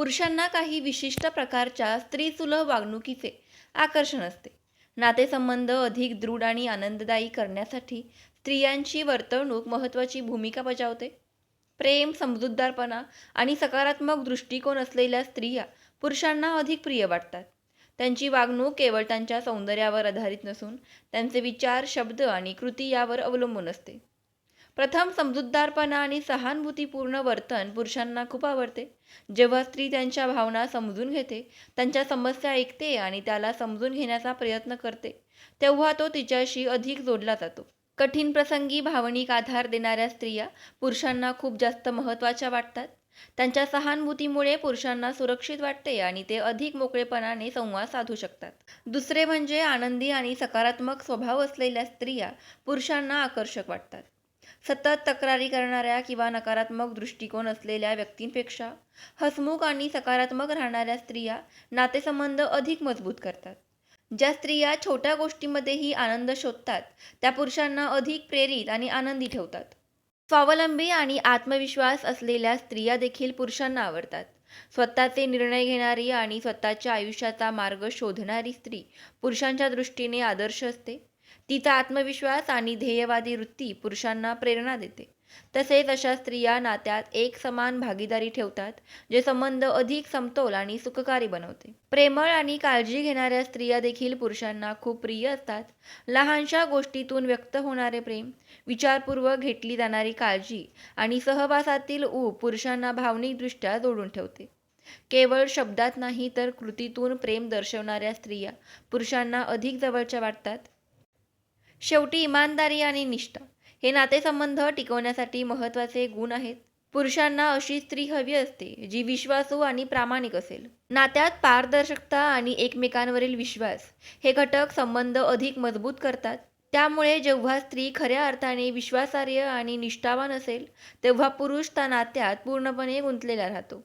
पुरुषांना काही विशिष्ट प्रकारच्या स्त्रीसुलभ वागणुकीचे आकर्षण असते. नातेसंबंध अधिक दृढ आणि आनंददायी करण्यासाठी स्त्रियांची वर्तवणूक महत्त्वाची भूमिका बजावते. प्रेम समजूतदारपणा आणि सकारात्मक दृष्टिकोन असलेल्या स्त्रिया पुरुषांना अधिक प्रिय वाटतात. त्यांची वागणूक केवळ त्यांच्या सौंदर्यावर आधारित नसून त्यांचे विचार शब्द आणि कृती यावर अवलंबून असते. प्रथम समजूतदारपणा आणि सहानुभूतीपूर्ण वर्तन पुरुषांना खूप आवडते. जेव्हा स्त्री त्यांच्या भावना समजून घेते त्यांच्या समस्या ऐकते आणि त्याला समजून घेण्याचा प्रयत्न करते तेव्हा तो तिच्याशी अधिक जोडला जातो. कठीण प्रसंगी भावनिक आधार देणाऱ्या स्त्रिया पुरुषांना खूप जास्त महत्त्वाच्या वाटतात. त्यांच्या सहानुभूतीमुळे पुरुषांना सुरक्षित वाटते आणि ते अधिक मोकळेपणाने संवाद साधू शकतात. दुसरे म्हणजे आनंदी आणि सकारात्मक स्वभाव असलेल्या स्त्रिया पुरुषांना आकर्षक वाटतात. सतत तक्रारी करणाऱ्या किंवा नकारात्मक दृष्टिकोन असलेल्या व्यक्तींपेक्षा हसमुख आणि सकारात्मक राहणाऱ्या स्त्रिया नातेसंबंध अधिक मजबूत करतात. ज्या स्त्रिया छोट्या गोष्टींमध्येही आनंद शोधतात त्या पुरुषांना अधिक प्रेरित आणि आनंदी ठेवतात. स्वावलंबी आणि आत्मविश्वास असलेल्या स्त्रिया देखील पुरुषांना आवडतात. स्वतःचे निर्णय घेणारी आणि स्वतःच्या आयुष्याचा मार्ग शोधणारी स्त्री पुरुषांच्या दृष्टीने आदर्श असते. तिचा आत्मविश्वास आणि ध्येयवादी वृत्ती पुरुषांना प्रेरणा देते. तसेच अशा स्त्रिया नात्यात एक समान भागीदारी ठेवतात जे संबंध अधिक समतोल आणि सुखकारी बनवते. प्रेमळ आणि काळजी घेणाऱ्या स्त्रिया देखील पुरुषांना खूप प्रिय असतात. लहानशा गोष्टीतून व्यक्त होणारे प्रेम विचारपूर्वक घेतली जाणारी काळजी आणि सहवासातील ऊब पुरुषांना भावनिकदृष्ट्या जोडून ठेवते. केवळ शब्दात नाही तर कृतीतून प्रेम दर्शवणाऱ्या स्त्रिया पुरुषांना अधिक जवळच्या वाटतात. शेवटी इमानदारी आणि निष्ठा हे नातेसंबंध टिकवण्यासाठी महत्त्वाचे गुण आहेत. पुरुषांना अशी स्त्री हवी असते जी विश्वासू आणि प्रामाणिक असेल. नात्यात पारदर्शकता आणि एकमेकांवरील विश्वास हे घटक संबंध अधिक मजबूत करतात. त्यामुळे जेव्हा स्त्री खऱ्या अर्थाने विश्वासार्ह आणि निष्ठावान असेल तेव्हा पुरुष त्या नात्यात पूर्णपणे गुंतलेला राहतो.